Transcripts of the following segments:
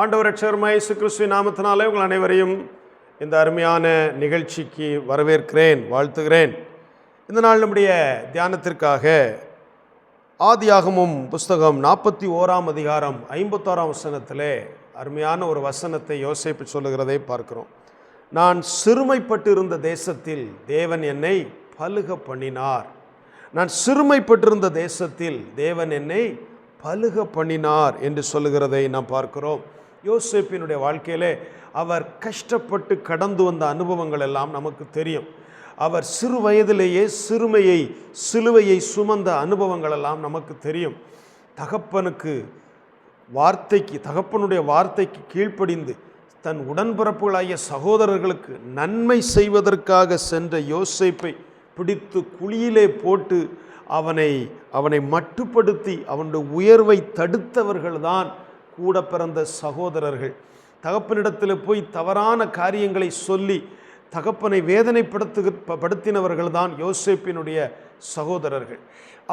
ஆண்டவர் ரட்சகர்மாயசு கிறிஸ்துவின் நாமத்தினாலே உங்கள் அனைவரையும் இந்த அருமையான நிகழ்ச்சிக்கு வரவேற்கிறேன் வாழ்த்துகிறேன். இந்த நாள் நம்முடைய தியானத்திற்காக ஆதியாகமும் புஸ்தகம் நாற்பத்தி ஓராம் அதிகாரம் ஐம்பத்தோராம் வசனத்திலே அருமையான ஒரு வசனத்தை யோசிப்பு சொல்லுகிறதை பார்க்கிறோம். நான் சிறுமைப்பட்டிருந்த தேசத்தில் தேவன் என்னை பழுக பண்ணினார். நான் சிறுமைப்பட்டிருந்த தேசத்தில் தேவன் என்னை பழுக பண்ணினார் என்று சொல்லுகிறதை நாம் பார்க்கிறோம். யோசேப்பினுடைய வாழ்க்கையிலே அவர் கஷ்டப்பட்டு கடந்து வந்த அனுபவங்கள் எல்லாம் நமக்கு தெரியும். அவர் சிறு வயதிலேயே சிறுமையை சிலுவையை சுமந்த அனுபவங்கள் எல்லாம் நமக்கு தெரியும். தகப்பனுக்கு வார்த்தைக்கு தகப்பனுடைய வார்த்தைக்கு கீழ்ப்படிந்து தன் உடன்பிறப்புகளாகிய சகோதரர்களுக்கு நன்மை செய்வதற்காக சென்ற யோசேப்பை பிடித்து குழியிலே போட்டு அவனை அவனை மட்டுப்படுத்தி அவனுடைய உயர்வை தடுத்தவர்கள்தான் கூட பிறந்த சகோதரர்கள். தகப்பனிடத்தில் போய் தவறான காரியங்களை சொல்லி தகப்பனை வேதனைப்படுத்து படுத்தினவர்கள் தான் யோசேப்பினுடைய சகோதரர்கள்.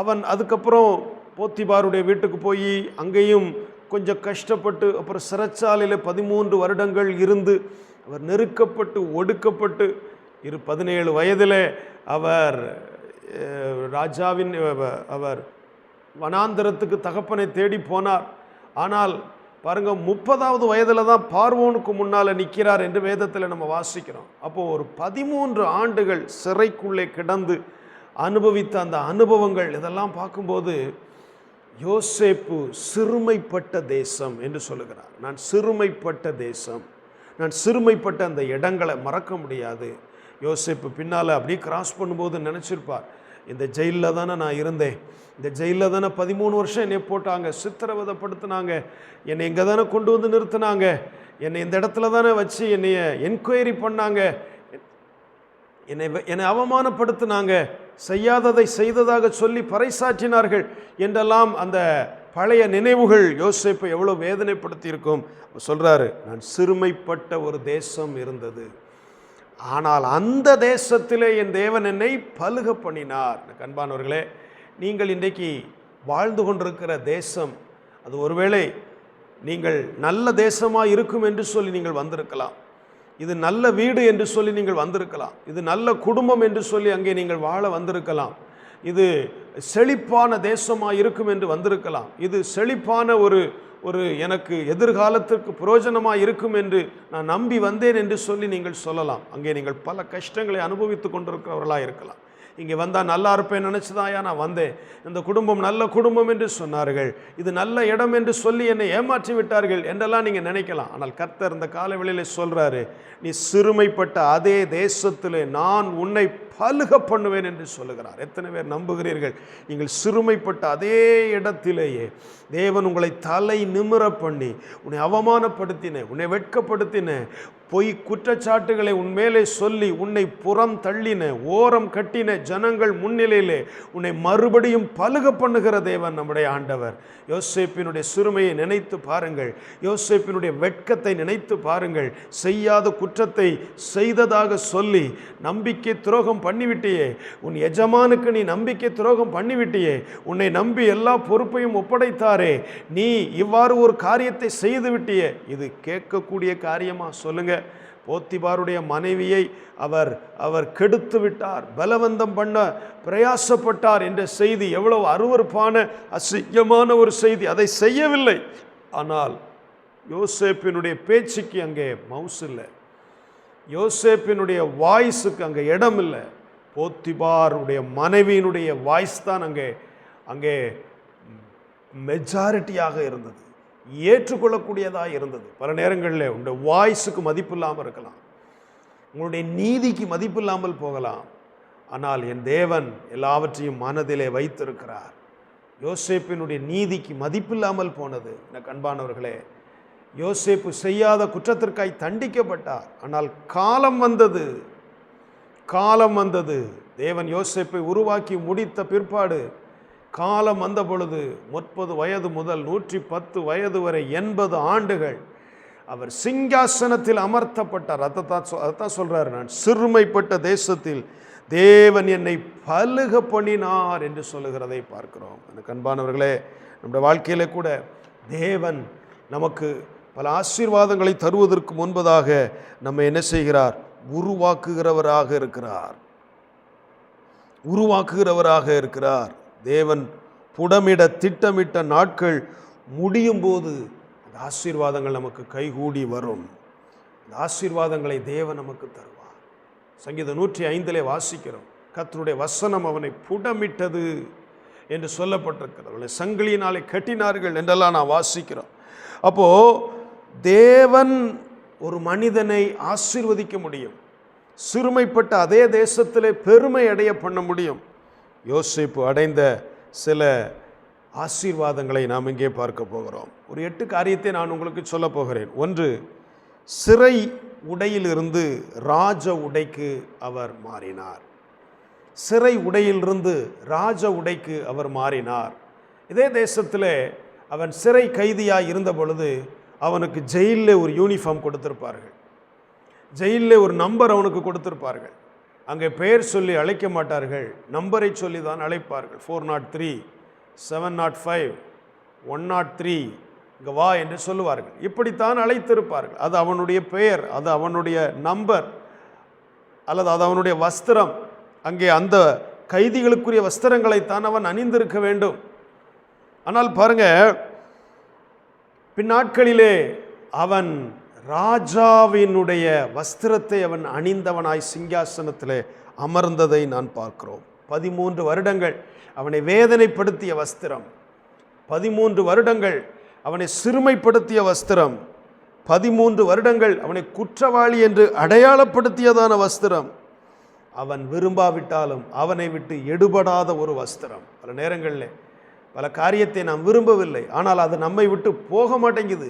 அவன் அதுக்கப்புறம் போத்திபாருடைய வீட்டுக்கு போய் அங்கேயும் கொஞ்சம் கஷ்டப்பட்டு அப்புறம் சிறைச்சாலையில் பதிமூன்று வருடங்கள் இருந்து அவர் நெருக்கப்பட்டு ஒடுக்கப்பட்டு இரு பதினேழு வயதில் அவர் ராஜாவின் அவர் வனாந்தரத்துக்கு தகப்பனை தேடி போனார். ஆனால் பாருங்கள் முப்பதாவது வயதில் தான் பார்வோனுக்கு முன்னால் நிற்கிறார் என்று வேதத்தில் நம்ம வாசிக்கிறோம். அப்போது ஒரு பதிமூன்று ஆண்டுகள் சிறைக்குள்ளே கிடந்து அனுபவித்த அந்த அனுபவங்கள் இதெல்லாம் பார்க்கும்போது யோசேப்பு சிறுமைப்பட்ட தேசம் என்று சொல்லுகிறார். நான் சிறுமைப்பட்ட தேசம். நான் சிறுமைப்பட்ட அந்த இடங்களை மறக்க முடியாது. யோசேப்பு பின்னால் அப்படியே கிராஸ் பண்ணும்போது நினச்சிருப்பார். இந்த ஜெயிலில் தானே நான் இருந்தேன். இந்த ஜெயிலில் தானே பதிமூணு வருஷம் என்னை போட்டாங்க சித்திரவதைப்படுத்தினாங்க என்னை இங்கே தானே கொண்டு வந்து நிறுத்தினாங்க என்னை இந்த இடத்துல தானே வச்சு என்னைய என்கொயரி பண்ணாங்க என்னை வ- என்னை அவமானப்படுத்தினாங்க செய்யாததை செய்ததாக சொல்லி பறைசாற்றினார்கள் என்றெல்லாம் அந்த பழைய நினைவுகள் யோசிப்பை எவ்வளோ வேதனைப்படுத்தியிருக்கும். சொல்கிறாரு நான் சிறுமைப்பட்ட ஒரு தேசம் இருந்தது. ஆனால் அந்த தேசத்திலே என் தேவன் என்னை பழுக பண்ணினார் கண்பானவர்களே நீங்கள் இன்றைக்கு வாழ்ந்து கொண்டிருக்கிற தேசம் அது ஒருவேளை நீங்கள் நல்ல தேசமாக இருக்கும் என்று சொல்லி நீங்கள் வந்திருக்கலாம். இது நல்ல வீடு என்று சொல்லி நீங்கள் வந்திருக்கலாம். இது நல்ல குடும்பம் என்று சொல்லி அங்கே நீங்கள் வாழ வந்திருக்கலாம். இது செழிப்பான தேசமாக இருக்கும் என்று வந்திருக்கலாம். இது செழிப்பான ஒரு ஒரு எனக்கு எதிர்காலத்திற்கு பிரயோஜனமாக இருக்கும் என்று நான் நம்பி வந்தேன் என்று சொல்லி நீங்கள் சொல்லலாம். அங்கே நீங்கள் பல கஷ்டங்களை அனுபவித்து கொண்டிருக்கிறவர்களாக இருக்கலாம். இங்கே வந்தால் நல்லா இருப்பேன் நினச்சிதாயா நான் வந்தேன். இந்த குடும்பம் நல்ல குடும்பம் என்று சொன்னார்கள். இது நல்ல இடம் என்று சொல்லி என்னை ஏமாற்றி விட்டார்கள் என்றெல்லாம் நீங்கள் நினைக்கலாம். ஆனால் கர்த்தர் இந்த காலவெளியில் சொல்கிறாரு நீ சிறுமைப்பட்ட அதே தேசத்தில் நான் உன்னை பழுக பண்ணுவேன் என்று சொல்லுகிறார். எத்தனை பேர் நம்புகிறீர்கள்? நீங்கள் சிறுமைப்பட்ட அதே இடத்திலேயே தேவன் உங்களை தலை நிமிர பண்ணி உன்னை அவமானப்படுத்தின உன்னை வெட்கப்படுத்தின பொய் குற்றச்சாட்டுகளை உன் மேலே சொல்லி உன்னை புறம் தள்ளின ஓரம் கட்டின ஜனங்கள் முன்னிலையிலே உன்னை மறுபடியும் பழுக பண்ணுகிற தேவன் நம்முடைய ஆண்டவர். யோசேப்பினுடைய சிறுமையை நினைத்து பாருங்கள். யோசேப்பினுடைய வெட்கத்தை நினைத்து பாருங்கள். செய்யாத குற்றத்தை செய்ததாக சொல்லி நம்பிக்கை துரோகம் பண்ணிவிட்டியே. உன் எஜமானுக்கு நீ நம்பிக்கை துரோகம் பண்ணிவிட்டியே. உன்னை நம்பி எல்லா பொறுப்பையும் ஒப்படைத்தாரே. நீ இவ்வாறு ஒரு காரியத்தை செய்து விட்டியே. இது கேட்கக்கூடிய காரியமாக சொல்லுங்க. போத்திபாருடைய மனைவியை அவர் அவர் கெடுத்து விட்டார். பலவந்தம் பண்ண பிரயாசப்பட்டார் என்ற செய்தி எவ்வளவு அருவருப்பான அசிங்கமான ஒரு செய்தி. அதை செய்யவில்லை. ஆனால் யோசேப்பினுடைய பேச்சுக்கு அங்கே மவுஸ் இல்லை. யோசேப்பினுடைய வாய்ஸுக்கு அங்கே இடம் இல்லை போத்திபாருடைய மனைவியினுடைய வாய்ஸ் தான் அங்கே அங்கே மெஜாரிட்டியாக இருந்தது. ஏற்றுக்கொள்ளக்கூடியதாக இருந்தது. பல நேரங்களில் உங்களுடைய வாய்ஸுக்கு மதிப்பு இல்லாமல் இருக்கலாம். உங்களுடைய நீதிக்கு மதிப்பு இல்லாமல் போகலாம். ஆனால் என் தேவன் எல்லாவற்றையும் மனதிலே வைத்திருக்கிறார். யோசேப்பினுடைய நீதிக்கு மதிப்பில்லாமல் போனது. எனக்கு அன்பானவர்களே யோசேப்பு செய்யாத குற்றத்திற்காய் தண்டிக்கப்பட்டார். ஆனால் காலம் வந்தது. காலம் வந்தது. தேவன் யோசிப்பை உருவாக்கி முடித்த பிற்பாடு காலம் வந்த பொழுது முப்பது வயது முதல் நூற்றி பத்து வயது வரை எண்பது ஆண்டுகள் அவர் சிங்காசனத்தில் அமர்த்தப்பட்டார். அதைத்தான் சொ அதைத்தான் சொல்கிறார் நான். சிறுமைப்பட்ட தேசத்தில் தேவன் என்னை பலுக பண்ணினார் என்று சொல்லுகிறதை பார்க்கிறோம். எனக்கு அன்பானவர்களே நம்முடைய வாழ்க்கையிலே கூட தேவன் நமக்கு பல ஆசீர்வாதங்களை தருவதற்கு முன்பதாக நம்ம என்ன செய்கிறார்? உருவாக்குகிறவராக இருக்கிறார். உருவாக்குகிறவராக இருக்கிறார். தேவன் புடமிட திட்டமிட்ட நாட்கள் முடியும் போது அந்த ஆசீர்வாதங்கள் நமக்கு கைகூடி வரும். அந்த ஆசீர்வாதங்களை தேவன் நமக்கு தருவார். சங்கீதம் நூற்றி ஐந்திலே வாசிக்கிறோம். கத்தருடைய வசனம் அவனை புடமிட்டது என்று சொல்லப்பட்டிருக்கிறது. அவளை சங்கிலியினாலே கட்டினார்கள் என்றெல்லாம் நான் வாசிக்கிறோம். அப்போ தேவன் ஒரு மனிதனை ஆசீர்வதிக்க முடியும். சிறுமைப்பட்ட அதே தேசத்திலே பெருமை அடைய பண்ண முடியும். யோசிப்பு அடைந்த சில ஆசீர்வாதங்களை நாம் இங்கே பார்க்க போகிறோம். ஒரு எட்டு காரியத்தை நான் உங்களுக்கு சொல்ல போகிறேன். ஒன்று சிறை உடையிலிருந்து ராஜ உடைக்கு அவர் மாறினார். சிறை உடையிலிருந்து ராஜ உடைக்கு அவர் மாறினார். இதே தேசத்தில் அவன் சிறை கைதியாக இருந்த பொழுது அவனுக்கு ஜெயிலில் ஒரு யூனிஃபார்ம் கொடுத்துருப்பார்கள். ஜெயிலில் ஒரு நம்பர் அவனுக்கு கொடுத்துருப்பார்கள். அங்கே பெயர் சொல்லி அழைக்க மாட்டார்கள். நம்பரை சொல்லி தான் அழைப்பார்கள். Four nought three seven nought five one nought three இங்கே வா என்று சொல்லுவார்கள். இப்படித்தான் அழைத்திருப்பார்கள். அது அவனுடைய பெயர் அது அவனுடைய நம்பர் அல்லது அது அவனுடைய வஸ்திரம். அங்கே அந்த கைதிகளுக்குரிய வஸ்திரங்களைத்தான் அவன் அணிந்திருக்க வேண்டும். ஆனால் பாருங்கள் பின்னாட்களிலே அவன் ராஜாவினுடைய வஸ்திரத்தை அவன் அணிந்தவனாய் சிங்காசனத்தில் அமர்ந்ததை நான் பார்க்கிறோம். பதிமூன்று வருடங்கள் அவனை வேதனைப்படுத்திய வஸ்திரம். பதிமூன்று வருடங்கள் அவனை சிறுமைப்படுத்திய வஸ்திரம். பதிமூன்று வருடங்கள் அவனை குற்றவாளி என்று அடையாளப்படுத்தியதான வஸ்திரம். அவன் விரும்பாவிட்டாலும் அவனை விட்டு எடுபடாத ஒரு வஸ்திரம். பல நேரங்களில் பல காரியத்தை நாம் விரும்பவில்லை. ஆனால் அது நம்மை விட்டு போக மாட்டேங்குது.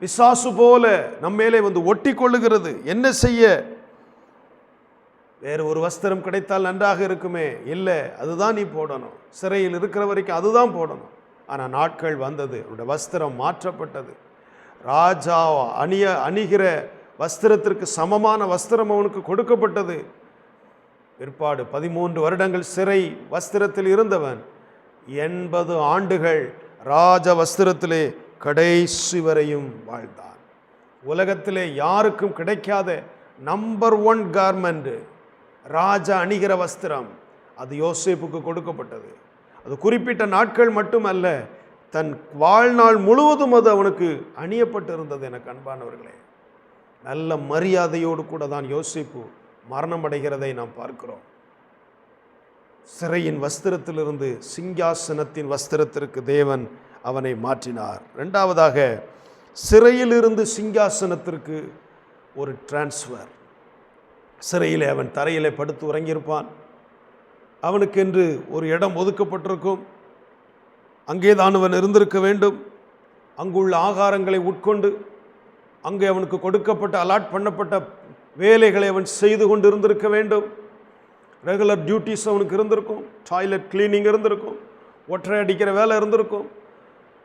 பிசாசு போல நம்மேலே வந்து ஒட்டி கொள்ளுகிறது என்ன செய்ய? வேறு ஒரு வஸ்திரம் கிடைத்தால் நன்றாக இருக்குமே. இல்லை அதுதான் நீ போடணும். சிறையில் இருக்கிற வரைக்கும் அதுதான் போடணும். ஆனால் நாட்கள் வந்தது. அவருடைய வஸ்திரம் மாற்றப்பட்டது. ராஜா அணிய அணிகிற வஸ்திரத்திற்கு சமமான வஸ்திரம் அவனுக்கு கொடுக்கப்பட்டது. பிற்பாடு பதிமூன்று வருடங்கள் சிறை வஸ்திரத்தில் இருந்தவன் எண்பது ஆண்டுகள் ராஜ வஸ்திரத்திலே கடைசி வரையும் வாழ்ந்தான். உலகத்திலே யாருக்கும் கிடைக்காத நம்பர் ஒன் கார்மெண்ட்டு ராஜா அணிகிற வஸ்திரம் அது யோசேப்புக்கு கொடுக்கப்பட்டது. அது குறிப்பிட்ட நாட்கள் மட்டுமல்ல தன் வாழ்நாள் முழுவதும் அது அவனுக்கு அணியப்பட்டிருந்தது எனக்கு அன்பானவர்களே நல்ல மரியாதையோடு கூட தான் யோசிப்பு மரணம் அடைகிறதை நாம் பார்க்கிறோம். சிறையின் வஸ்திரத்திலிருந்து சிங்காசனத்தின் வஸ்திரத்திற்கு தேவன் அவனை மாற்றினார். ரெண்டாவதாக சிறையிலிருந்து சிங்காசனத்திற்கு ஒரு டிரான்ஸ்ஃபர் சிறையிலே அவன் தரையிலே படுத்து உறங்கியிருப்பான். அவனுக்கென்று ஒரு இடம் ஒதுக்கப்பட்டிருக்கும். அங்கே தான் அவன் இருந்திருக்க வேண்டும். அங்குள்ள ஆகாரங்களை உட்கொண்டு அங்கே அவனுக்கு கொடுக்கப்பட்ட அலாட் பண்ணப்பட்ட வேலைகளை அவன் செய்து கொண்டு இருந்திருக்க வேண்டும். ரெகுலர் டியூட்டிஸ் அவனுக்கு இருந்திருக்கும். டாய்லெட் கிளீனிங் இருந்திருக்கும். ஒற்றை அடிக்கிற வேலை இருந்திருக்கும்.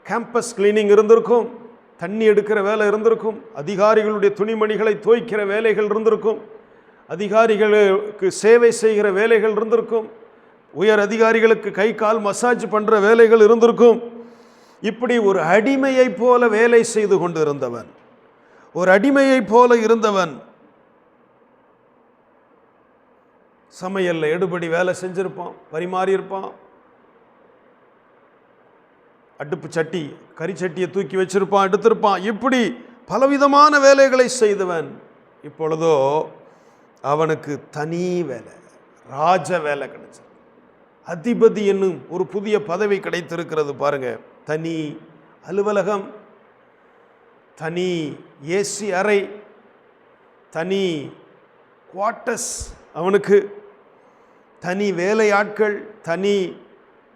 கேம்பஸ் கிளீனிங் இருந்திருக்கும். தண்ணி எடுக்கிற வேலை இருந்திருக்கும். அதிகாரிகளுடைய துணிமணிகளை துவைக்கிற வேலைகள் இருந்திருக்கும். அதிகாரிகளுக்கு சேவை செய்கிற வேலைகள் இருந்திருக்கும். உயர் அதிகாரிகளுக்கு கை கால் மசாஜ் பண்ணுற வேலைகள் இருந்திருக்கும். இப்படி ஒரு அடிமையைப் போல வேலை செய்து கொண்டு இருந்தவன் ஒரு அடிமையைப் போல இருந்தவன். சமையலில் எடுபடி வேலை செஞ்சுருப்பான் பரிமாறியிருப்பான். அடுப்பு சட்டி கறி சட்டியை தூக்கி வச்சிருப்பான் எடுத்திருப்பான். இப்படி பலவிதமான வேலைகளை செய்தவன். இப்பொழுதோ அவனுக்கு தனி வேலை ராஜ வேலை கிடைச்சது அதிபதி என்னும் ஒரு புதிய பதவி கிடைத்திருக்கிறது பாருங்க. தனி அலுவலகம் தனி ஏசி அறை தனி குவார்ட்டர்ஸ் அவனுக்கு தனி வேலையாட்கள் தனி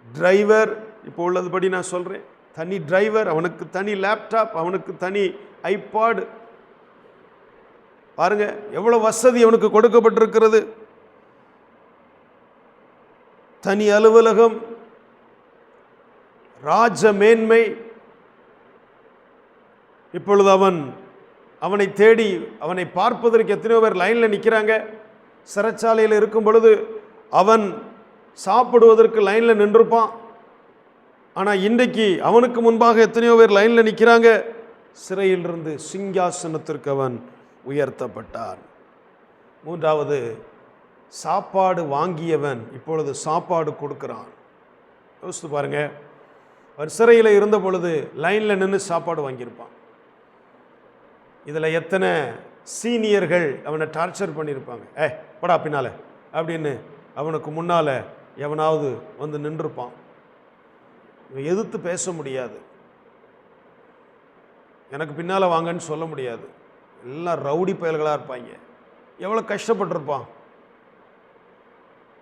டிரைவர் இப்போ உள்ளதுபடி நான் சொல்கிறேன் தனி டிரைவர் அவனுக்கு தனி லேப்டாப் அவனுக்கு தனி ஐபாடு பாருங்க எவ்வளோ வசதி அவனுக்கு கொடுக்கப்பட்டிருக்கிறது. தனி அலுவலகம் ராஜ மேன்மை. இப்பொழுது அவன் அவனை தேடி அவனை பார்ப்பதற்கு எத்தனையோ பேர் லைனில் நிற்கிறாங்க சிறைச்சாலையில் இருக்கும் பொழுது அவன் சாப்பிடுவதற்கு லைனில் நின்றுப்பான். ஆனால் இன்றைக்கு அவனுக்கு முன்பாக எத்தனையோ பேர் லைனில் நிற்கிறாங்க சிறையிலிருந்து சிங்காசனத்திற்கு அவன் உயர்த்தப்பட்டான். மூன்றாவது சாப்பாடு வாங்கியவன் இப்பொழுது சாப்பாடு கொடுக்கிறான். யோசித்து பாருங்க. அவர் சிறையில் இருந்த பொழுது லைனில் நின்று சாப்பாடு வாங்கியிருப்பான். இதில் எத்தனை சீனியர்கள் அவனை டார்ச்சர் பண்ணியிருப்பாங்க. ஏ படா பின்னால் அப்படின்னு அவனுக்கு முன்னால் எவனாவது வந்து நின்றுப்பான். இவன் எதிர்த்து பேச முடியாது. எனக்கு பின்னால் வாங்கன்னு சொல்ல முடியாது. எல்லாம் ரவுடி பயல்களாக இருப்பாங்க. எவ்வளோ கஷ்டப்பட்டிருப்பான்.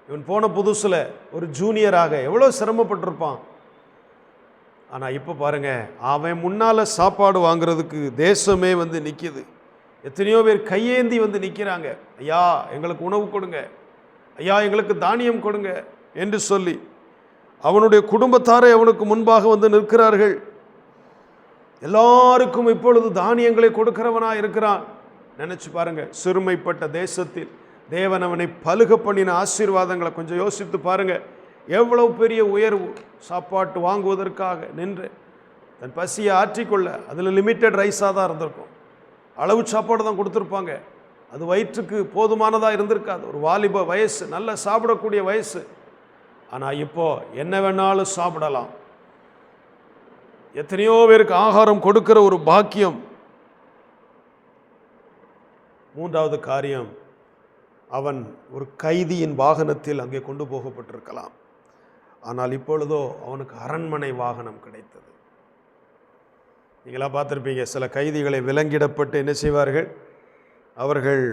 இவன் போன புதுசில் ஒரு ஜூனியராக எவ்வளோ சிரமப்பட்டிருப்பான். ஆனால் இப்போ பாருங்க அவன் முன்னால் சாப்பாடு வாங்குறதுக்கு தேசமே வந்து நிற்கிது எத்தனையோ பேர் கையேந்தி வந்து நிற்கிறாங்க ஐயா எங்களுக்கு உணவு கொடுங்க. ஐயா எங்களுக்கு தானியம் கொடுங்க என்று சொல்லி அவனுடைய குடும்பத்தாரை அவனுக்கு முன்பாக வந்து நிற்கிறார்கள். எல்லாருக்கும் இப்பொழுது தானியங்களை கொடுக்கிறவனாக இருக்கிறான். நினச்சி பாருங்க சிறுமைப்பட்ட தேசத்தில் தேவன் அவனை பழுக பண்ணின ஆசீர்வாதங்களை கொஞ்சம் யோசித்து பாருங்க. எவ்வளவு பெரிய உயர்வு சாப்பாட்டு வாங்குவதற்காக நின்று தன் பசியை ஆற்றிக்கொள்ள அதில் லிமிட்டெட் ரைஸாக தான் இருந்திருக்கும். அளவு சாப்பாடு தான் கொடுத்துருப்பாங்க. அது வயிற்றுக்கு போதுமானதாக இருந்திருக்காது. ஒரு வாலிப வயசு நல்ல சாப்பிடக்கூடிய வயசு. ஆனால் இப்போது என்ன வேணாலும் சாப்பிடலாம். எத்தனையோ பேருக்கு ஆகாரம் கொடுக்கிற ஒரு பாக்கியம். மூன்றாவது காரியம் அவன் ஒரு கைதியின் வாகனத்தில் அங்கே கொண்டு போகப்பட்டிருக்கலாம். ஆனால் இப்பொழுதோ அவனுக்கு அரண்மனை வாகனம் கிடைத்தது. நீங்களா பார்த்துருப்பீங்க சில கைதிகளை விலங்கிடப்பட்டு என்ன செய்வார்கள்? அவர்கள்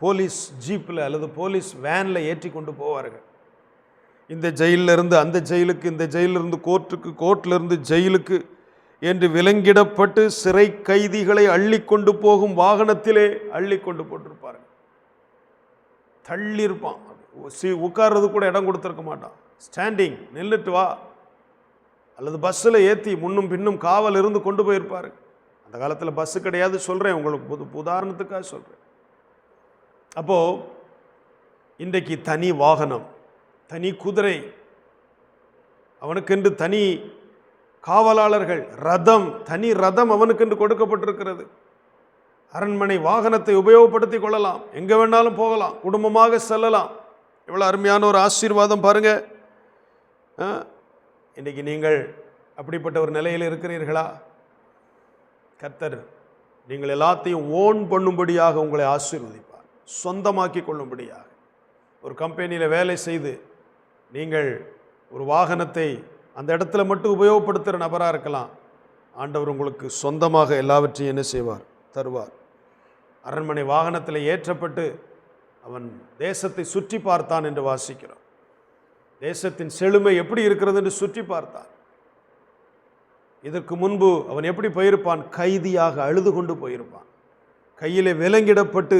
போலீஸ் ஜீப்பில் அல்லது போலீஸ் வேனில் ஏற்றி கொண்டு போவார்கள். இந்த ஜெயிலிருந்து இருந்து அந்த ஜெயிலுக்கு இந்த ஜெயிலிருந்து கோர்ட்டுக்கு கோர்ட்டிலிருந்து ஜெயிலுக்கு என்று விலங்கிடப்பட்டு சிறை கைதிகளை அள்ளி கொண்டு போகும் வாகனத்திலே அள்ளி கொண்டு போட்டிருப்பார்கள். தள்ளி இருப்பான் சி உட்கார்றது கூட இடம் கொடுத்துருக்க மாட்டான். ஸ்டாண்டிங் நில்லுட்டு வா. அல்லது பஸ்ஸில் ஏற்றி முன்னும் பின்னும் காவல் இருந்து கொண்டு போயிருப்பார். அந்த காலத்தில் பஸ்ஸு கிடையாது சொல்கிறேன் உங்களுக்கு புது உதாரணத்துக்காக சொல்கிறேன் அப்போது இன்றைக்கு தனி வாகனம் தனி குதிரை அவனுக்கென்று தனி காவலாளர்கள் ரதம் தனி ரதம் அவனுக்கென்று கொடுக்கப்பட்டிருக்கிறது. அரண்மனை வாகனத்தை உபயோகப்படுத்தி கொள்ளலாம். எங்கே வேணாலும் போகலாம். குடும்பமாக செல்லலாம். எவ்வளோ அருமையான ஒரு ஆசீர்வாதம் பாருங்கள் ஆ, நீங்கள் அப்படிப்பட்ட ஒரு நிலையில் இருக்கிறீர்களா? கத்தர் நீங்கள் எல்லாத்தையும் ஓன் பண்ணும்படியாக உங்களை ஆசீர்வதிப்பார். சொந்தமாக்கி கொள்ளும்படியாக. ஒரு கம்பெனியில் வேலை செய்து நீங்கள் ஒரு வாகனத்தை அந்த இடத்துல மட்டும் உபயோகப்படுத்துகிற நபராக இருக்கலாம். ஆண்டவர் உங்களுக்கு சொந்தமாக எல்லாவற்றையும் என்ன செய்வார்? தருவார். அரண்மனை வாகனத்தில் ஏற்றப்பட்டு அவன் தேசத்தை சுற்றி பார்த்தான் என்று வாசிக்கிறோம். தேசத்தின் செழுமை எப்படி இருக்கிறது என்று சுற்றி பார்த்தான். இதற்கு முன்பு அவன் எப்படி போயிருப்பான்? கைதியாக அழுது கொண்டு போயிருப்பான். கையிலே விலங்கிடப்பட்டு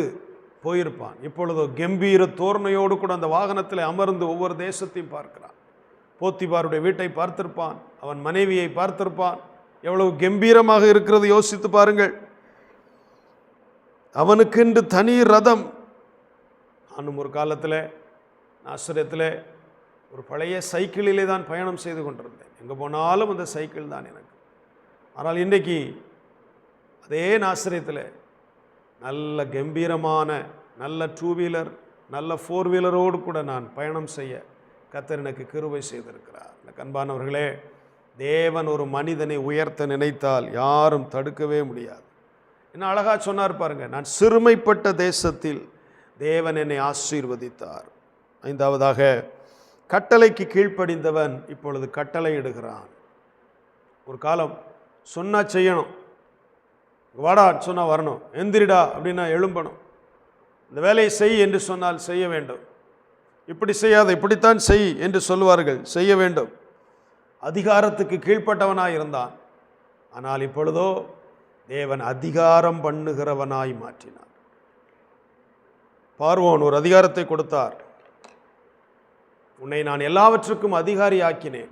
போயிருப்பான். இப்பொழுதோ கம்பீர தோரணையோடு கூட அந்த வாகனத்தில் அமர்ந்து ஒவ்வொரு தேசத்தையும் பார்க்கிறான். போத்திபாருடைய வீட்டை பார்த்திருப்பான். அவன் மனைவியை பார்த்திருப்பான். எவ்வளவு கம்பீரமாக இருக்கிறது யோசித்து பாருங்கள். அவனுக்கென்று தனி ரதம். நானும் ஒரு காலத்தில் ஆசிரியத்தில் ஒரு பழைய சைக்கிளிலே தான் பயணம் செய்து கொண்டிருந்தேன். எங்கே போனாலும் அந்த சைக்கிள் தான் எனக்கு. ஆனால் இன்றைக்கி அதே ஆசிரியத்தில் நல்ல கம்பீரமான நல்ல டூ வீலர் நல்ல ஃபோர் வீலரோடு கூட நான் பயணம் செய்ய கத்தர் எனக்கு கிருவை செய்திருக்கிறார். இந்த கண்பானவர்களே தேவன் ஒரு மனிதனை உயர்த்த நினைத்தால் யாரும் தடுக்கவே முடியாது. என்ன அழகாக சொன்னார் பாருங்க நான் சிறுமைப்பட்ட தேசத்தில் தேவன் என்னை ஆசீர்வதித்தார். ஐந்தாவதாக கட்டளைக்கு கீழ்ப்படிந்தவன் இப்பொழுது கட்டளை இடுகிறான். ஒரு காலம் சொன்னால் செய்யணும். வாடா சொன்னால் வரணும். எந்திரிடா அப்படின்னா எழும்பணும். இந்த வேலையை செய் என்று சொன்னால் செய்ய வேண்டும். இப்படி செய்யாத இப்படித்தான் செய் என்று சொல்வார்கள் செய்ய வேண்டும். அதிகாரத்துக்கு கீழ்ப்பட்டவனாய் இருந்தான். ஆனால் இப்பொழுதோ தேவன் அதிகாரம் பண்ணுகிறவனாய் மாற்றினார். பார்வோன் ஒரு அதிகாரத்தை கொடுத்தார். உன்னை நான் எல்லாவற்றுக்கும் அதிகாரியாக்கினேன்.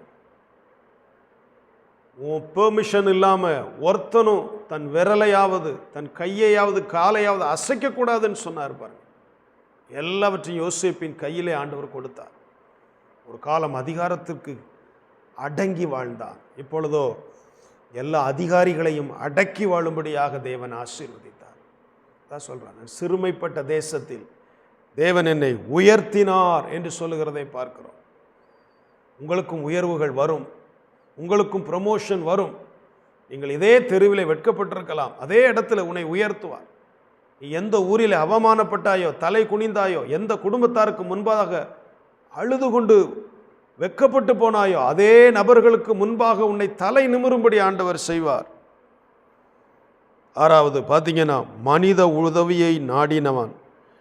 உன் பெர்மிஷன் இல்லாமல் ஒருத்தனும் தன் விரலையாவது தன் கையையாவது காலையாவது அசைக்கக்கூடாதுன்னு சொன்னார் பாருங்க. எல்லாவற்றையும் யோசிப்பின் கையிலே ஆண்டவர் கொடுத்தார். ஒரு காலம் அதிகாரத்திற்கு அடங்கி வாழ்ந்தான். இப்பொழுதோ எல்லா அதிகாரிகளையும் அடக்கி வாழும்படியாக தேவன் ஆசீர்வதித்தார். தான் சொல்கிறான் சிறுமைப்பட்ட தேசத்தில் தேவன் என்னை உயர்த்தினார் என்று சொல்லுகிறதை பார்க்கிறோம். உங்களுக்கும் உயர்வுகள் வரும். உங்களுக்கும் ப்ரமோஷன் வரும். நீங்கள் இதே தெருவில் வெட்கப்பட்டிருக்கலாம். அதே இடத்துல உன்னை உயர்த்துவார். நீ எந்த ஊரில் அவமானப்பட்டாயோ தலை குனிந்தாயோ எந்த குடும்பத்தாருக்கு முன்பாக அழுது கொண்டு வெக்கப்பட்டு போனாயோ அதே நபர்களுக்கு முன்பாக உன்னை தலை நிமிரும்படி ஆண்டவர் செய்வார். ஆறாவது பார்த்தீங்கன்னா மனித உதவியை நாடினவன்.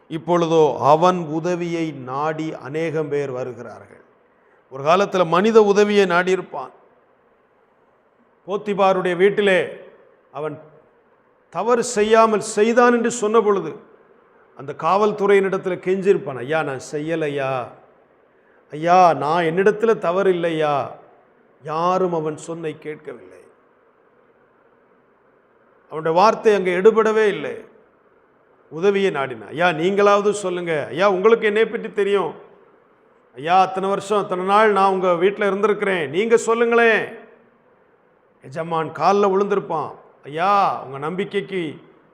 இப்பொழுதோ அவன் உதவியை நாடி அநேகம் பேர் வருகிறார்கள். ஒரு காலத்தில் மனித உதவியை நாடியிருப்பான். போத்திபாருடைய வீட்டிலே அவன் தவறு செய்யாமல் செய்தான் என்று சொன்ன பொழுது அந்த காவல்துறையினிடத்தில் கெஞ்சிருப்பான் ஐயா நான் செய்யலையா? ஐயா நான் என்னிடத்தில் தவறு இல்லையா யாரும் அவன் சொன்னை கேட்கவில்லை. அவனுடைய வார்த்தை அங்கே எடுபடவே இல்லை. உதவியை நாடினான் ஐயா நீங்களாவது சொல்லுங்கள் ஐயா உங்களுக்கு என்னை பற்றி தெரியும். ஐயா அத்தனை வருஷம் அத்தனை நாள் நான் உங்கள் வீட்டில் இருந்திருக்கிறேன். நீங்கள் சொல்லுங்களேன். எஜமான் காலில் விழுந்திருப்பான். ஐயா உங்கள் நம்பிக்கைக்கு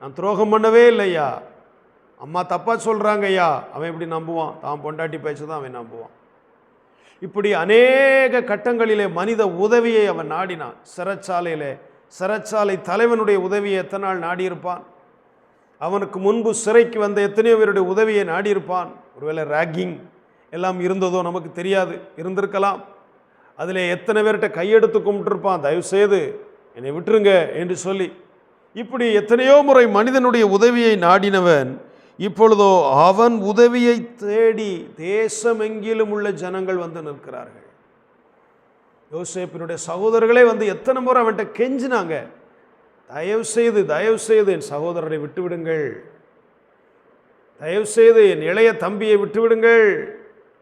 நான் துரோகம் பண்ணவே இல்லை ஐயா. அம்மா தப்பாக சொல்கிறாங்க ஐயா. அவன் எப்படி நம்புவான். தான் பொண்டாட்டி பேச்சு தான் அவன் நம்புவான். இப்படி அநேக கட்டங்களிலே மனித உதவியை அவன் நாடினான். சிறைச்சாலையில் சிறைச்சாலை தலைவனுடைய உதவியை எத்தனை நாள் நாடியிருப்பான்? அவனுக்கு முன்பு சிறைக்கு வந்த எத்தனையோ பேருடைய உதவியை நாடியிருப்பான். ஒருவேளை ராகிங் எல்லாம் இருந்ததோ நமக்கு தெரியாது இருந்திருக்கலாம். அதில் எத்தனை பேர்கிட்ட கையெடுத்து கும்பிட்டுருப்பான் தயவுசெய்து என்னை விட்டுருங்க என்று சொல்லி. இப்படி எத்தனையோ முறை மனிதனுடைய உதவியை நாடினவன் இப்பொழுதோ அவன் உதவியை தேடி தேசமெங்கிலும் உள்ள ஜனங்கள் வந்து நிற்கிறார்கள். யோசேப்பினுடைய சகோதரர்களே வந்து எத்தனை முறை அவன்கிட்ட கெஞ்சினாங்க. தயவு செய்து தயவு செய்து என் சகோதரனை விட்டுவிடுங்கள். தயவு செய்து என் இளைய தம்பியை விட்டுவிடுங்கள்.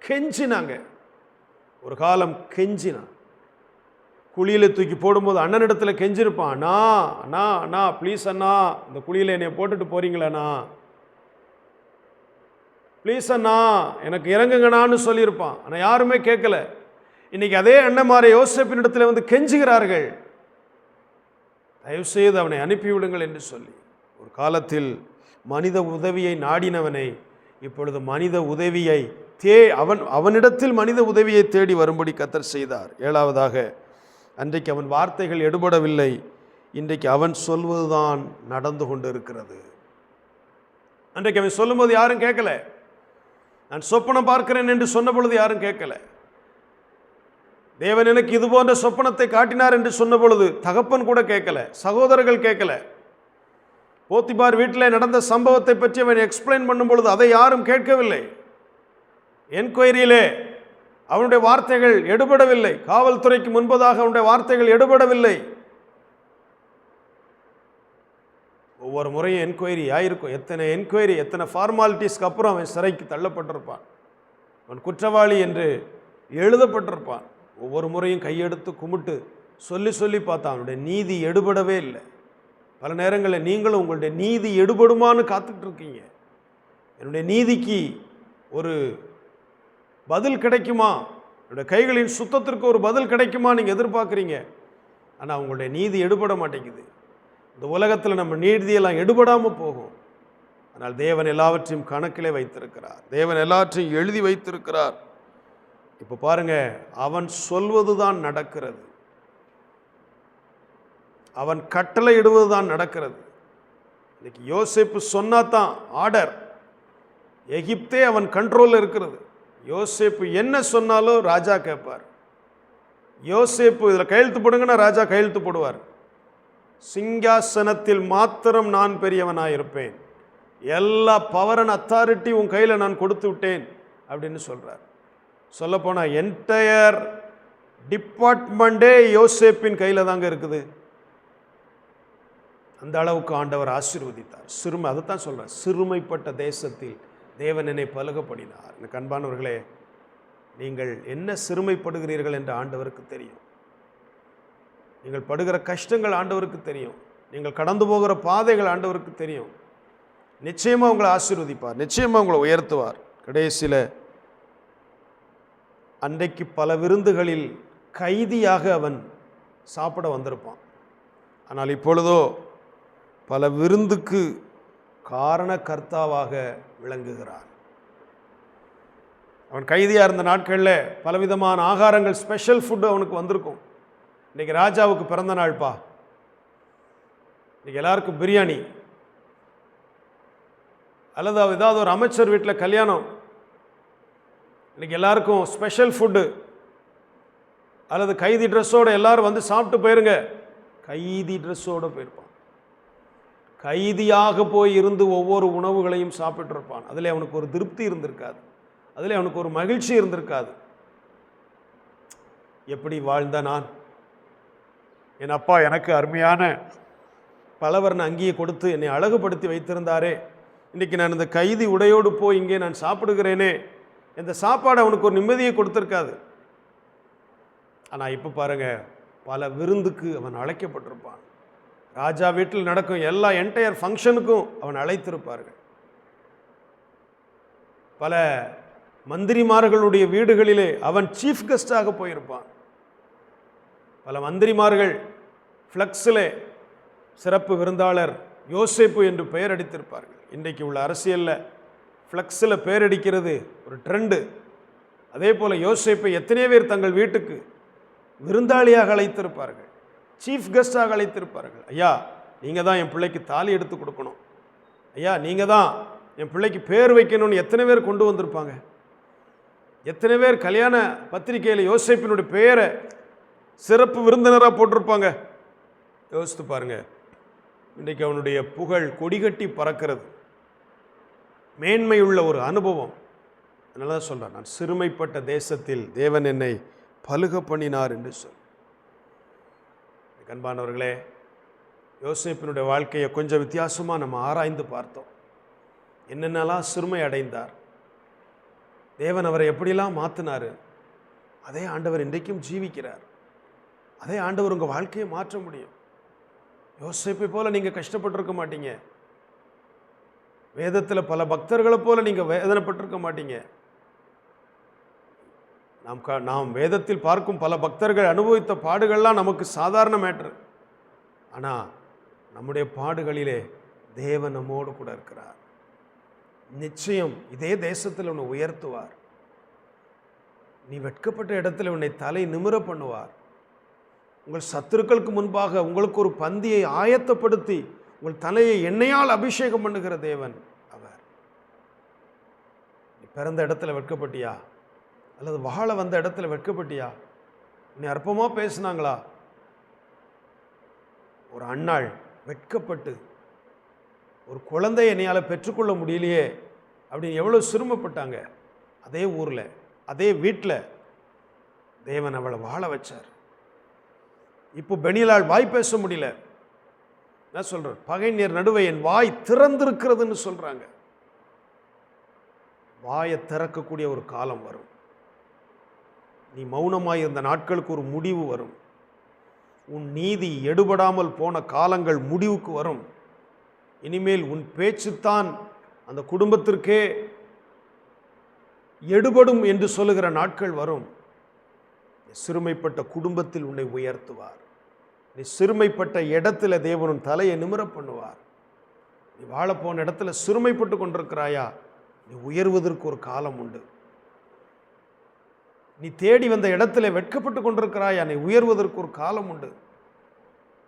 கெஞ்சினாங்க. ஒரு காலம் கெஞ்சினான். குழியில் தூக்கி போடும்போது அண்ணனிடத்தில் கெஞ்சிருப்பான். அண்ணா அண்ணா அண்ணா ப்ளீஸ் அண்ணா இந்த குழியில் என்னை போட்டுட்டு போகிறீங்களாண்ணா ப்ளீஸ் அண்ணா எனக்கு இறங்குங்கண்ணான்னு சொல்லியிருப்பான். ஆனால் யாருமே கேட்கல. இன்றைக்கி அதே அண்ணன்மாரை இடத்துல வந்து கெஞ்சுகிறார்கள். தயவுசெய்து அவனை அனுப்பிவிடுங்கள் என்று சொல்லி. ஒரு காலத்தில் மனித உதவியை நாடினவனை இப்பொழுது மனித உதவியை தே அவன் அவனிடத்தில் மனித உதவியை தேடி வரும்படி கத்தர் செய்தார். ஏழாவதாக அன்றைக்கு அவன் வார்த்தைகள் எடுபடவில்லை. இன்றைக்கு அவன் சொல்வதுதான் நடந்து கொண்டு இருக்கிறது அன்றைக்கு அவன் சொல்லும்போது யாரும் கேட்கல. நான் சொப்பனம் பார்க்கிறேன் என்று சொன்ன பொழுது யாரும் கேட்கல. தேவன் எனக்கு இது போன்ற சொப்பனத்தை காட்டினார் என்று சொன்ன பொழுது தகப்பன் கூட கேட்கல சகோதரர்கள் கேட்கல. போத்திபார் வீட்டில் நடந்த சம்பவத்தை பற்றி அவன் எக்ஸ்பிளைன் பண்ணும் பொழுது அதை யாரும் கேட்கவில்லை. என்கொயரியிலே அவனுடைய வார்த்தைகள் எடுபடவில்லை. காவல்துறைக்கு முன்பதாக அவனுடைய வார்த்தைகள் எடுபடவில்லை. ஒவ்வொரு முறையும் என்கொயரி ஆயிருக்கும். எத்தனை என்கொயரி எத்தனை ஃபார்மாலிட்டிஸ்க்கு அப்புறம் அவன் சிறைக்கு தள்ளப்பட்டிருப்பான். அவன் குற்றவாளி என்று எழுதப்பட்டிருப்பான். ஒவ்வொரு முறையும் கையெடுத்து கும்பிட்டு சொல்லி சொல்லி பார்த்தா அவனுடைய நீதி எடுபடவே இல்லை. பல நேரங்களில் நீங்களும் உங்களுடைய நீதி எடுபடுமான்னு காத்துட்டு இருக்கீங்க. என்னுடைய நீதிக்கு ஒரு பதில் கிடைக்குமா? என்னுடைய கைகளின் சுத்தத்திற்கு ஒரு பதில் கிடைக்குமா நீங்கள் எதிர்பார்க்குறீங்க? ஆனால் உங்களுடைய நீதி எடுபட மாட்டேங்குது. இந்த உலகத்தில் நம்ம நீதியெல்லாம் எடுபடாமல் போகும். ஆனால் தேவன் எல்லாவற்றையும் கணக்கிலே வைத்திருக்கிறார். தேவன் எல்லாற்றையும் எழுதி வைத்திருக்கிறார். இப்போ பாருங்க அவன் சொல்வது தான் நடக்கிறது. அவன் கட்டளை இடுவது தான் நடக்கிறது. இன்னைக்கு யோசேப்பு சொன்னா தான் ஆர்டர் எகிப்தே அவன் கண்ட்ரோலில் இருக்கிறது. யோசேப்பு என்ன சொன்னாலும் ராஜா கேட்பார். யோசேப்பு இதில் கையெழுத்து போடுங்கன்னா ராஜா கையெழுத்து போடுவார். சிங்காசனத்தில் மாத்திரம் நான் பெரியவனாக இருப்பேன் எல்லா பவர் அண்ட் அத்தாரிட்டி உன் கையில் நான் கொடுத்து விட்டேன். அப்படின்னு சொல்கிறார் சொல்லப்போனால் என்டையர் டிபார்ட்மெண்ட்டே யோசேப்பின் கையில் தாங்க இருக்குது. அந்த அளவுக்கு ஆண்டவர் ஆசீர்வதித்தார். சிறுமை அதை தான் சொல்கிறேன் சிறுமைப்பட்ட தேசத்தில் தேவன் என்னை பழுகப்படினார் எனக்கு அன்பானவர்களே நீங்கள் என்ன சிறுமைப்படுகிறீர்கள் என்று ஆண்டவருக்கு தெரியும். நீங்கள் படுகிற கஷ்டங்கள் ஆண்டவருக்கு தெரியும். நீங்கள் கடந்து போகிற பாதைகள் ஆண்டவருக்கு தெரியும். நிச்சயமாக உங்களை ஆசீர்வதிப்பார். நிச்சயமாக உங்களை உயர்த்துவார். கடைசியில் அன்றைக்கு பல விருந்துகளில் கைதியாக அவன் சாப்பிட வந்திருப்பான். ஆனால் இப்பொழுதோ பல விருந்துக்கு காரணக்கர்த்தாவாக விளங்குகிறான். அவன் கைதியாக இருந்த நாட்களில் பலவிதமான ஆகாரங்கள் ஸ்பெஷல் ஃபுட்டு அவனுக்கு வந்திருக்கும். இன்றைக்கி ராஜாவுக்கு பிறந்த நாள்ப்பா. இன்றைக்கி எல்லாருக்கும் பிரியாணி. அல்லது ஏதாவது ஒரு அமைச்சர் வீட்டில் கல்யாணம். இன்றைக்கி எல்லாருக்கும் ஸ்பெஷல் ஃபுட்டு அல்லது கைதி ட்ரெஸ்ஸோடு எல்லோரும் வந்து சாப்பிட்டு போயிருங்க. கைதி ட்ரெஸ்ஸோடு போயிருப்பான். கைதியாக போய் இருந்து ஒவ்வொரு உணவுகளையும் சாப்பிட்ருப்பான் அதில் அவனுக்கு ஒரு திருப்தி இருந்திருக்காது. அதில் அவனுக்கு ஒரு மகிழ்ச்சி இருந்திருக்காது. எப்படி வாழ்ந்த நான்? என் அப்பா எனக்கு அருமையான பலவர்ண அங்கேயே கொடுத்து என்னை அழகுபடுத்தி வைத்திருந்தாரே. இன்றைக்கி நான் இந்த கைதி உடையோடு போய் இங்கே நான் சாப்பிடுகிறேனே. இந்த சாப்பாடு அவனுக்கு ஒரு நிம்மதியை கொடுத்துருக்காது. ஆனால் இப்போ பாருங்க பல விருந்துக்கு அவன் அழைக்கப்பட்டிருப்பான். ராஜா வீட்டில் நடக்கும் எல்லா என்டையர் ஃபங்க்ஷனுக்கும் அவன் அழைத்திருப்பார்கள். பல மந்திரிமார்களுடைய வீடுகளிலே அவன் சீஃப் கெஸ்டாக போயிருப்பான். பல மந்திரிமார்கள் ஃப்ளக்ஸில் சிறப்பு விருந்தாளர் யோசேப்பு என்று பெயர் அடித்திருப்பார்கள். இன்றைக்கு உள்ள அரசியலில் ஃப்ளக்ஸில் பேரடிக்கிறது அடிக்கிறது ஒரு ட்ரெண்டு. அதே போல் யோசிப்பை எத்தனை பேர் தங்கள் வீட்டுக்கு விருந்தாளியாக அழைத்திருப்பார்கள் சீஃப் கெஸ்டாக அழைத்திருப்பார்கள். ஐயா நீங்கள் தான் என் பிள்ளைக்கு தாலி எடுத்து கொடுக்கணும். ஐயா நீங்கள் தான் என் பிள்ளைக்கு பேர் வைக்கணும்னு எத்தனை பேர் கொண்டு வந்திருப்பாங்க? எத்தனை பேர் கல்யாண பத்திரிகையில் யோசிப்பினுடைய பெயரை சிறப்பு விருந்தினராக போட்டிருப்பாங்க? யோசித்து பாருங்கள் இன்றைக்கு அவனுடைய புகழ் கொடிகட்டி பறக்கிறது. மேன்மையுள்ள ஒரு அனுபவம். அதனால தான் சொல்கிறேன் நான் சிறுமைப்பட்ட தேசத்தில் தேவன் என்னை பழுக பண்ணினார் என்று சொல். கண்பானவர்களே யோசிப்பினுடைய வாழ்க்கையை கொஞ்சம் வித்தியாசமாக நம்ம ஆராய்ந்து பார்த்தோம். என்னென்னலாம் சிறுமை அடைந்தார். தேவன் அவரை எப்படிலாம் மாற்றினார் அதே ஆண்டவர் இன்றைக்கும் ஜீவிக்கிறார். அதே ஆண்டவர் உங்கள் வாழ்க்கையை மாற்ற முடியும். யோசிப்பை போல் நீங்கள் கஷ்டப்பட்டிருக்க மாட்டீங்க. வேதத்தில் பல பக்தர்களை போல் நீங்கள் வேதனைப்பட்டிருக்க மாட்டீங்க. நாம் க நாம் வேதத்தில் பார்க்கும் பல பக்தர்கள் அனுபவித்த பாடுகள்லாம் நமக்கு சாதாரண மேட்ரு. ஆனால் நம்முடைய பாடுகளிலே தேவன் நம்மோடு கூட இருக்கிறார். நிச்சயம் இதே தேசத்தில் உன்னை உயர்த்துவார். நீ வெட்கப்பட்ட இடத்துல உன்னை தலை நிமிர பண்ணுவார். உங்கள் சத்துருக்களுக்கு முன்பாக உங்களுக்கு ஒரு பந்தியை ஆயத்தப்படுத்தி உங்கள் தலையை எண்ணெயால் அபிஷேகம் பண்ணுகிற தேவன் அவர். நீ பிறந்த இடத்துல வெட்கப்பட்டியா? அல்லது வாழ வந்த இடத்துல வெட்கப்பட்டியா? நீ அற்பமாக பேசுனாங்களா? ஒரு அண்ணாள் வெட்கப்பட்டு ஒரு குழந்தை என்னையால் பெற்றுக்கொள்ள முடியலையே அப்படின்னு எவ்வளோ சிரமப்பட்டாங்க. அதே ஊரில் அதே வீட்டில் தேவன் அவளை வாழ வச்சார். இப்போ பெனிலால் வாய் பேச முடியல. நான் சொல்கிறேன் பகைஞர் நடுவே என் வாய் திறந்திருக்கிறதுன்னு சொல்கிறாங்க வாயை திறக்கக்கூடிய ஒரு காலம் வரும். நீ மௌனமாக இருந்த நாட்களுக்கு ஒரு முடிவு வரும். உன் நீதி எடுபடாமல் போன காலங்கள் முடிவுக்கு வரும். இனிமேல் உன் பேச்சுத்தான் அந்த குடும்பத்திற்கே எடுபடும் என்று சொல்லுகிற நாட்கள் வரும். சிறுமைப்பட்ட குடும்பத்தில் உன்னை உயர்த்துவார். நீ சிறுமைப்பட்ட இடத்துல தேவனும் தலையை நிமிர பண்ணுவார். நீ வாழப்போன இடத்துல சிறுமைப்பட்டு கொண்டிருக்கிறாயா? நீ உயர்வதற்கு ஒரு காலம் உண்டு. நீ தேடி வந்த இடத்துல வெட்கப்பட்டு கொண்டிருக்கிறாயா? நீ உயர்வதற்கு ஒரு காலம் உண்டு.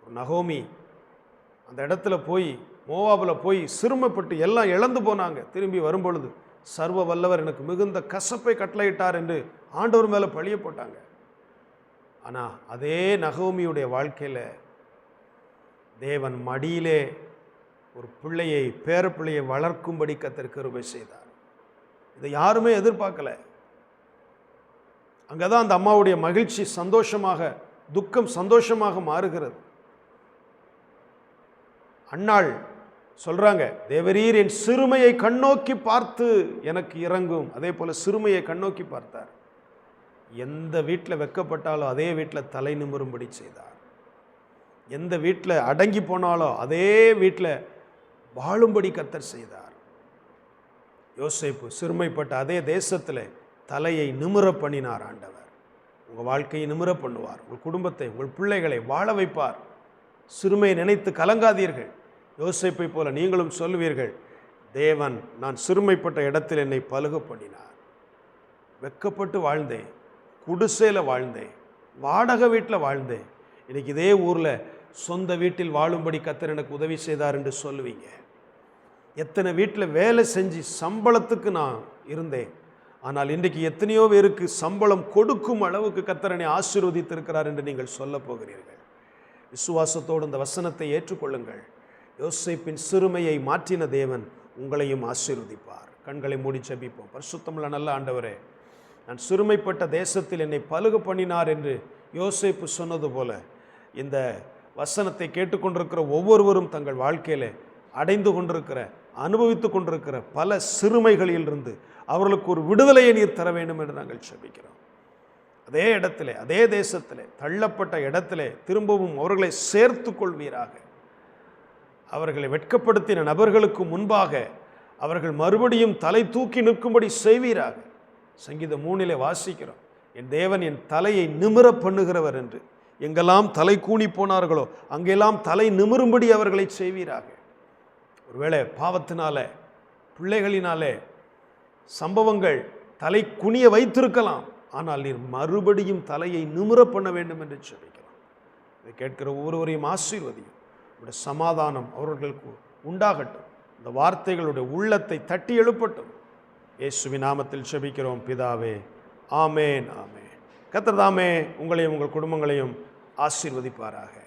ஒரு நகோமி அந்த இடத்துல போய் மோவாபில் போய் சிறுமைப்பட்டு எல்லாம் இழந்து போனாங்க. திரும்பி வரும்பொழுது சர்வ வல்லவர் எனக்கு மிகுந்த கசப்பை கட்டளையிட்டார் என்று ஆண்டவர் மேலே பழிய போட்டாங்க ஆனால் அதே நகோமியுடைய வாழ்க்கையில் தேவன் மடியிலே ஒரு பிள்ளையை பேர பிள்ளையை வளர்க்கும்படி கத்திற்கு கிருபை செய்தார். இதை யாருமே எதிர்பார்க்கல. அங்கே தான் அந்த அம்மாவுடைய மகிழ்ச்சி சந்தோஷமாக துக்கம் சந்தோஷமாக மாறுகிறது. அன்னாள் சொல்கிறாங்க தேவரீர் என் சிறுமையை கண்ணோக்கி பார்த்து எனக்கு இறங்கும். அதே போல் சிறுமையை கண்ணோக்கி பார்த்தார். எந்த வீட்டில் வெக்கப்பட்டாலோ அதே வீட்டில் தலை நிமிரும்படி செய்தார். எந்த வீட்டில் அடங்கி போனாலோ அதே வீட்டில் வாழும்படி கத்தர் செய்தார். யோசிப்பு சிறுமைப்பட்ட அதே தேசத்தில் தலையை நிமிர பண்ணினார் ஆண்டவர். உங்கள் வாழ்க்கையை நிமிர பண்ணுவார். உங்கள் குடும்பத்தை உங்கள் பிள்ளைகளை வாழ வைப்பார். சிறுமையை நினைத்து கலங்காதீர்கள். யோசிப்பை போல நீங்களும் சொல்லுவீர்கள் தேவன் நான் சிறுமைப்பட்ட இடத்தில் என்னை பழுக பண்ணினார். வெக்கப்பட்டு வாழ்ந்தேன். குடிசையில் வாழ்ந்தேன். வாடகை வீட்டில் வாழ்ந்தேன். இன்னைக்கு இதே ஊரில் சொந்த வீட்டில் வாழும்படி கத்தர் எனக்கு உதவி செய்தார் என்று சொல்லுவீங்க. எத்தனை வீட்டில் வேலை செஞ்சு சம்பளத்துக்கு நான் இருந்தேன். ஆனால் இன்றைக்கு எத்தனையோ பேருக்கு சம்பளம் கொடுக்கும் அளவுக்கு கத்தரனை ஆசீர்வதித்திருக்கிறார் என்று நீங்கள் சொல்ல போகிறீர்கள். விசுவாசத்தோடு இந்த வசனத்தை ஏற்றுக்கொள்ளுங்கள். யோசிப்பின் சிறுமையை மாற்றின தேவன் உங்களையும் ஆசீர்வதிப்பார். கண்களை மூடி செபிப்போம் பரிசுத்தமில்ல நல்ல ஆண்டவரே நான் சிறுமைப்பட்ட தேசத்தில் என்னை பழுகு பண்ணினார் என்று யோசிப்பு சொன்னது போல இந்த வசனத்தை கேட்டுக்கொண்டிருக்கிற ஒவ்வொருவரும் தங்கள் வாழ்க்கையில் அடைந்து கொண்டிருக்கிற அனுபவித்து கொண்டிருக்கிற பல சிறுமைகளிலிருந்து அவர்களுக்கு ஒரு விடுதலையை நீர் தர வேண்டும் என்று நாங்கள் செபிக்கிறோம். அதே இடத்துல அதே தேசத்தில் தள்ளப்பட்ட இடத்துல திரும்பவும் அவர்களை சேர்த்து கொள்வீராக. அவர்களை வெட்கப்படுத்தின நபர்களுக்கு முன்பாக அவர்கள் மறுபடியும் தலை தூக்கி நிற்கும்படி செய்வீராக. சங்கீதம் மூணிலே வாசிக்கிறோம். என் தேவன் என் தலையை நிமிர பண்ணுகிறவர் என்று. எங்கெல்லாம் தலை கூணி போனார்களோ அங்கெல்லாம் தலை நிமிரும்படி அவர்களை செய்வீராக. ஒருவேளை பாவத்தினால பிள்ளைகளினாலே சம்பவங்கள் தலை குனிய வைத்திருக்கலாம். ஆனால் நீர் மறுபடியும் தலையை நிமிர பண்ண வேண்டும் என்று சொல்லிக்கலாம் இதை கேட்கிற ஒவ்வொருவரையும் ஆசீர்வதியும். உடைய சமாதானம் அவர்களுக்கு உண்டாகட்டும். இந்த வார்த்தைகளுடைய உள்ளத்தை தட்டி எழுப்பட்டும். இயேசுவி நாமத்தில் செபிக்கிறோம் பிதாவே. ஆமேன் ஆமேன். கத்திரதாமே உங்களையும் உங்கள் குடும்பங்களையும் ஆசீர்வதிப்பாராக.